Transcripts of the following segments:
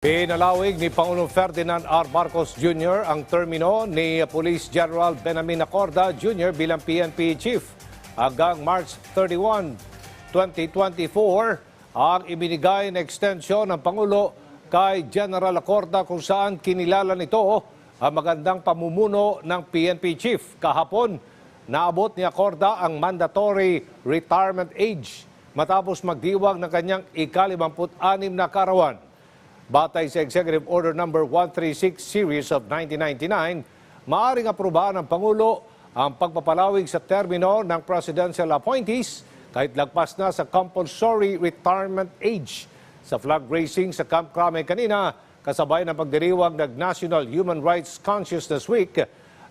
Pinalawig ni Pangulong Ferdinand R. Marcos Jr. ang termino ni Police General Benamin Acorda Jr. bilang PNP Chief. Hanggang March 31, 2024, ang ibinigay na extension ng Pangulo kay General Acorda kung saan kinilala nito ang magandang pamumuno ng PNP Chief. Kahapon, naabot ni Acorda ang mandatory retirement age matapos magdiwang ng kanyang ika-56 na karawan. Batay sa Executive Order No. 136 Series of 1999, maaaring aprobahan ng Pangulo ang pagpapalawig sa termino ng presidential appointees kahit lagpas na sa compulsory retirement age. Sa flag racing sa Camp Crame kanina, kasabay ng pagdiriwang ng National Human Rights Consciousness Week,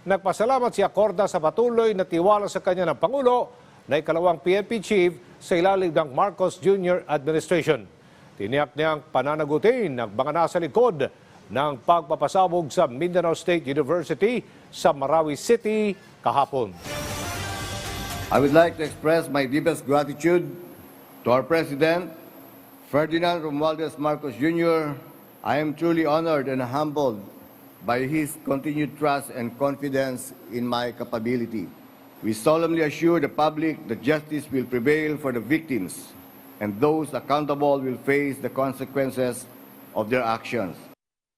nagpasalamat si Acorda sa patuloy na tiwala sa kanya ng Pangulo na ikalawang PNP chief sa ilalim ng Marcos Jr. administration. Tiniyak niyang pananagutin ang mga nasa likod ng pagpapasabog sa Mindanao State University sa Marawi City kahapon. I would like to express my deepest gratitude to our President, Ferdinand Romualdez Marcos Jr. I am truly honored and humbled by his continued trust and confidence in my capability. We solemnly assure the public that justice will prevail for the victims and those accountable will face the consequences of their actions.